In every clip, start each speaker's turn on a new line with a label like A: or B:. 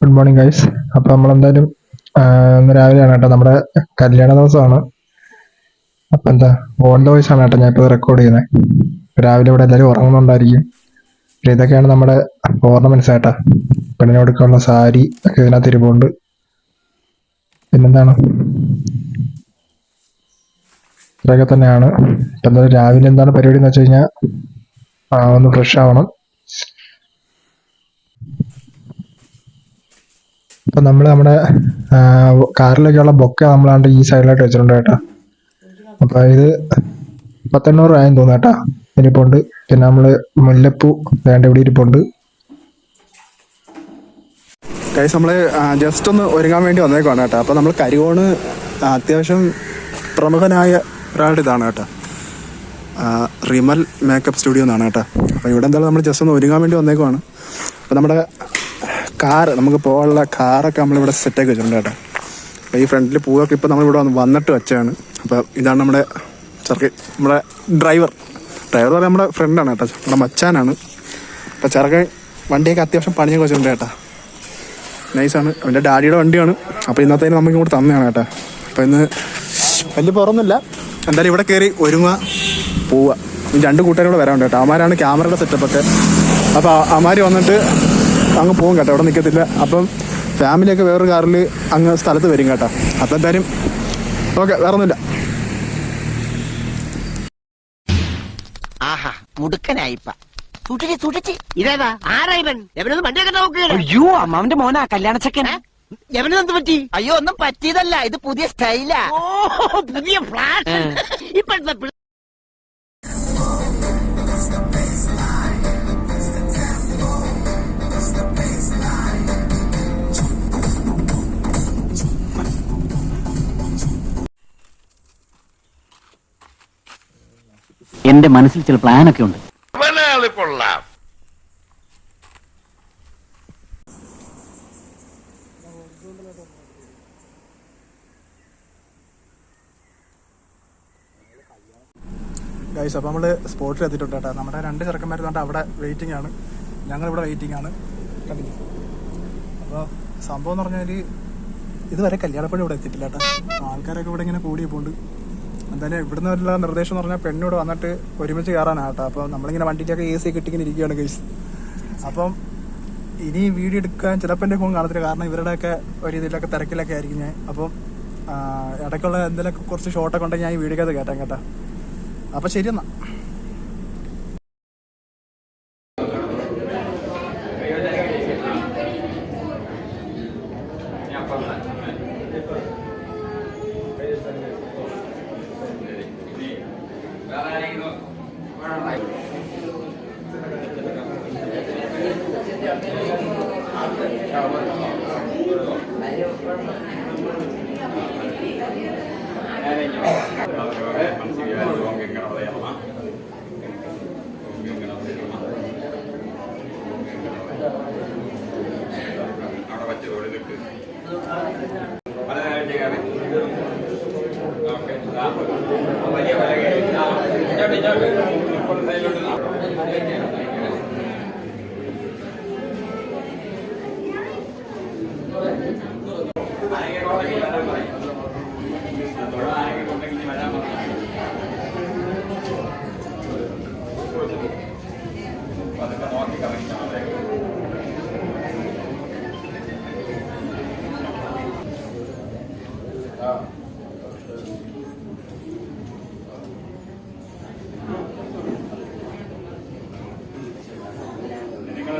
A: Good morning guys അപ്പോൾ നമ്മളെന്തായാലും ഇന്ന് രാവിലെയാണ് കേട്ടോ നമ്മുടെ കല്യാണ ദിവസമാണ്. അപ്പം എന്താ ഓൺ വോയിസ് ആണ് കേട്ടോ ഞാൻ ഇപ്പോൾ റെക്കോർഡ് ചെയ്യുന്നത് രാവിലെ ഇവിടെ എല്ലാവരും ഉറങ്ങുന്നുണ്ടായിരിക്കും. പിന്നെ ഇതൊക്കെയാണ് നമ്മുടെ ഓർണമെന്റ്സ് ആയിട്ടാ. പെണ്ണിനെ കൊടുക്കാനുള്ള സാരി ഒക്കെ ഇതിനകത്ത് ഇരിപ്പുണ്ട്. പിന്നെന്താണ്? ഇത്രയൊക്കെ തന്നെയാണ്. എന്തായാലും രാവിലെ എന്താണ് പരിപാടി എന്ന് വെച്ച് കഴിഞ്ഞാൽ ഒന്ന് ഫ്രഷ് ആവണം. ഇപ്പൊ നമ്മൾ നമ്മുടെ കാറിലൊക്കെയുള്ള ബൊക്ക നമ്മളാണ്ട് ഈ സൈഡിലായിട്ട് വെച്ചിട്ടുണ്ട് കേട്ടോ. അപ്പൊ ഇത് പത്തെണ്ണൂറ് രൂപയും തോന്നുന്നു കേട്ടോ. ഇരിപ്പുണ്ട്. പിന്നെ നമ്മൾ മുല്ലപ്പൂ വേണ്ട ഇവിടെ ഇരിപ്പുണ്ട്.
B: കൈസ് നമ്മൾ ജസ്റ്റ് ഒന്ന് ഒരുങ്ങാൻ വേണ്ടി വന്നേക്കാണ് കേട്ടോ. അപ്പോൾ നമ്മൾ കരികോണ് അത്യാവശ്യം പ്രമുഖനായ ഒരാളുടെ ഇതാണ് കേട്ടോ. റിമൽ മേക്കപ്പ് സ്റ്റുഡിയോ എന്നാണ് കേട്ടോ. അപ്പോൾ ഇവിടെ എന്തായാലും നമ്മൾ ജസ്റ്റ് ഒന്ന് ഒരുങ്ങാൻ വേണ്ടി വന്നേക്കുവാണ്. അപ്പോൾ നമ്മുടെ കാറ് നമുക്ക് പോകാനുള്ള കാറൊക്കെ നമ്മളിവിടെ സെറ്റാക്കി വെച്ചിട്ടുണ്ട് കേട്ടോ. അപ്പോൾ ഈ ഫ്രണ്ടിൽ പൂവൊക്കെ ഇപ്പോൾ നമ്മളിവിടെ വന്ന് വന്നിട്ട് വെച്ചാണ് അപ്പോൾ ഇതാണ് നമ്മുടെ ചെറുക്ക് നമ്മുടെ ഡ്രൈവർ ഡ്രൈവർ പറയാൻ നമ്മുടെ ഫ്രണ്ടാണ് കേട്ടോ നമ്മുടെ മച്ചാനാണ്. അപ്പോൾ ചെറുക്കൻ വണ്ടിയൊക്കെ അത്യാവശ്യം പണിയൊക്കെ വെച്ചിട്ടുണ്ട് കേട്ടോ. നൈസാണ് അവന്റെ ഡാഡിയുടെ വണ്ടിയാണ്. അപ്പോൾ ഇന്നത്തേന് നമുക്ക് ഇങ്ങോട്ട് തന്നെയാണ് കേട്ടോ. അപ്പോൾ ഇന്ന് വലിയ പുറമൊന്നുമില്ല. എന്തായാലും ഇവിടെ കയറി ഒരുങ്ങുക പോവുക. രണ്ട് കൂട്ടുകാരും കൂടെ വരാനുണ്ട് കേട്ടോ. അവന്മാരാണ് ക്യാമറയുടെ സെറ്റപ്പൊക്കെ അപ്പോൾ അവന്മാർ വന്നിട്ട് അങ്ങ് പോകും കേട്ടോ. അവിടെ നിൽക്കത്തില്ല അപ്പം ഫാമിലിയൊക്കെ വേറൊരു കാറിൽ അങ്ങ് സ്ഥലത്ത് വരും കേട്ടോ. അപ്പം എന്തായാലും ഓക്കെ വേറെ ഒന്നുമില്ല
C: ആഹാ മുടുക്കനായിപ്പ. സൂക്ഷിച്ച് സൂക്ഷിച്ച് ഇതേതാ ആരാ ഇവൻ? എവനൊന്നും വണ്ടിയൊക്കെ നോക്കുകയാണ്
D: അയ്യോ അമ്മാവന്റെ മോനാ
C: എവനെന്ത് പറ്റി? അയ്യോ ഒന്നും പറ്റിയതല്ല. ഇത് പുതിയ സ്റ്റൈലാ. ഓ പുതിയ ഫ്ലാഷ് ഇപ്പോഴത്തെ
D: എന്റെ മനസ്സിൽ ചില പ്ലാനൊക്കെ ഉണ്ട്.
E: കൊള്ളാം.
B: ഗൈസ് അപ്പോൾ നമ്മൾ സ്പോട്ടിൽ എത്തിയിട്ടുണ്ട് കേട്ടോ. നമ്മുടെ രണ്ട് ചെറുക്കന്മാർ കൊണ്ട് അവിടെ വെയിറ്റിംഗ് ആണ്. ഞങ്ങളിവിടെ വെയിറ്റിംഗ് ആണ്. കണ്ടിന്യൂ അപ്പോൾ സംഭവം എന്ന് പറഞ്ഞാൽ ഇതുവരെ കല്യാണപ്പഴം ഇവിടെ എത്തിയിട്ടില്ല കേട്ടോ. ആൾക്കാരൊക്കെ ഇവിടെ ഇങ്ങനെ കൂടി പോണ്ട് എന്തായാലും ഇവിടുന്ന് വല്ല നിർദ്ദേശം എന്ന് പറഞ്ഞാൽ പെണ്ണോട് വന്നിട്ട് ഒരുമിച്ച് കയറാനാണ് കേട്ടോ അപ്പോൾ നമ്മളിങ്ങനെ വണ്ടിക്കൊക്കെ എ സി കിട്ടിങ്ങനെ ഇരിക്കുകയാണ് ഗൈസ് അപ്പം ഇനി വീഡിയോ എടുക്കാൻ ചിലപ്പോൾ എന്റെ ഫോൺ കാണത്തില്ല. കാരണം ഇവരുടെയൊക്കെ ഒരു ഇതിലൊക്കെ തിരക്കിലൊക്കെ ആയിരിക്കും ഞാൻ. അപ്പം ഇടയ്ക്കുള്ള എന്തെങ്കിലുമൊക്കെ കുറച്ച് ഷോട്ടൊക്കെ ഉണ്ടെങ്കിൽ ഞാൻ ഈ വീഡിയോക്കകത്ത് കയറ്റാം കേട്ടോ. അപ്പൊ ശരി
E: അവിടെ വെച്ച് തൊഴുതിട്ട് വലിയ വല കയറി ഇങ്ങോട്ട് ഇങ്ങോട്ട് ഇപ്പുറത്തെ സൈഡിലോട്ട് അതൊക്കെ നോക്കി കറങ്ങിച്ചാൽ മതി നിങ്ങൾ എന്താ ഇവിടെ വന്നിരിക്കും ഇതായിരിക്കും ഞങ്ങൾ വാങ്ങിക്കൊടുക്കണ എല്ലാവർക്കും ശരി ഇനി വാ,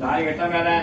E: దారి కట్టాం కదా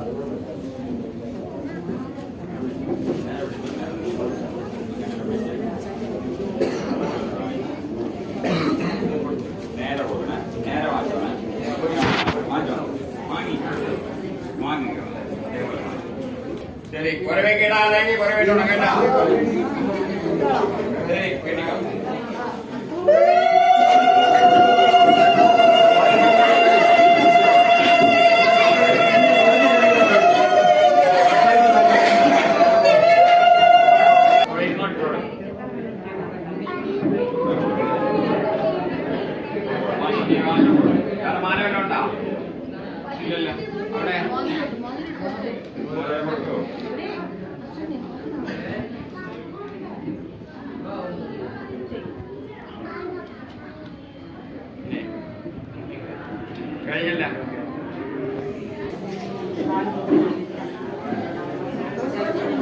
E: Thank you. ശരി പുറമേക്ക് ഇടാതെങ്കിൽ പുറമേട്ടോണം കേട്ടാ ശരി കേട്ടിക്കോ ഉണ്ടോ ഇല്ലല്ലോ അവിടെ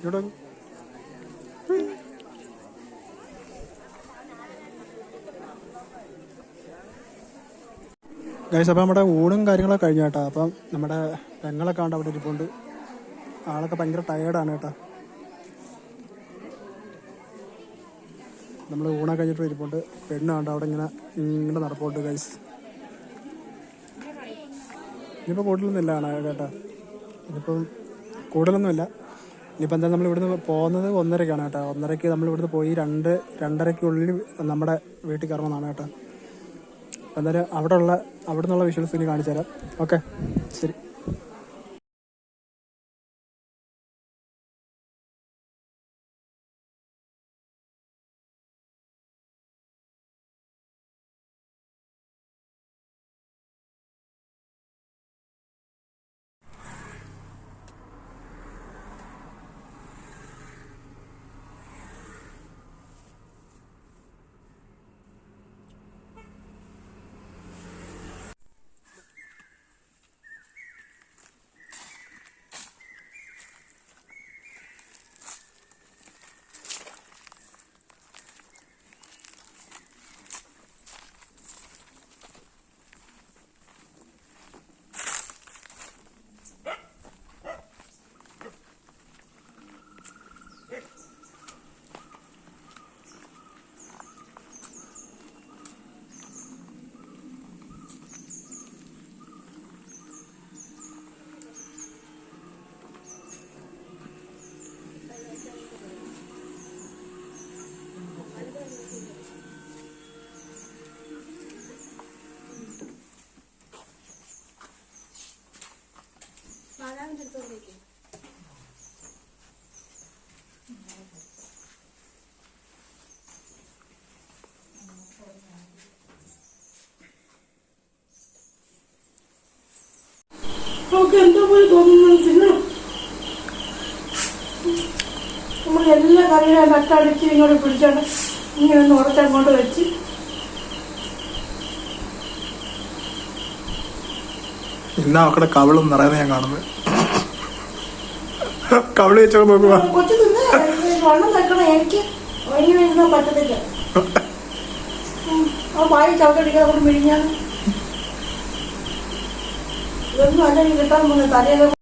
B: ഇവിടെ ഗൈസ് അപ്പോൾ നമ്മുടെ ഊണും കാര്യങ്ങളൊക്കെ കഴിഞ്ഞ കേട്ടോ. അപ്പം നമ്മുടെ പെങ്ങളൊക്കെ ഉണ്ട് അവിടെ ഇരിപ്പുണ്ട്. ആളൊക്കെ ഭയങ്കര ടയേർഡാണ് കേട്ടോ. നമ്മൾ ഊണൊക്കെ കഴിഞ്ഞിട്ട് ഇരിപ്പുണ്ട്. പെണ്ണുണ്ട് അവിടെ ഇങ്ങനെ ഇങ്ങനെ നടപ്പുണ്ട് ഗൈസ് ഇനിയിപ്പോൾ കൂടുതലൊന്നുമില്ല ഇല്ലാണ് കേട്ടോ. ഇനിയിപ്പം കൂടുതലൊന്നുമില്ല. ഇനിയിപ്പോൾ എന്താ നമ്മൾ ഇവിടുന്ന് പോകുന്നത് ഒന്നരക്കാണ് കേട്ടോ. ഒന്നരയ്ക്ക് നമ്മൾ ഇവിടുന്ന് പോയി രണ്ട് രണ്ടരയ്ക്കുള്ളിൽ നമ്മുടെ വീട്ടിൽ കയറണമെന്നാണ് കേട്ടോ. എന്തായാലും അവിടെ ഉള്ള അവിടെ നിന്നുള്ള വിഷ്വൽസ് ഇനി കാണിച്ചു തരാം ഓക്കെ ശരി.
F: നമുക്ക് എല്ലാ കറികളും നട്ടടിച്ച് ഇങ്ങോട്ട് പിടിച്ചോണ്ട് ഇങ്ങനെ ഒന്ന് ഉറച്ചങ്ങോട്ട് വെച്ച്
B: ഇന്നാ മക്കളുടെ കവളും നിറയുന്ന ഞാൻ കാണുന്നത്. ചവിട്ടടിക്കാൻ വെച്ചോ നോക്കുക
F: ഇതൊന്നും അല്ല കിട്ടാൻ തലയൊക്കെ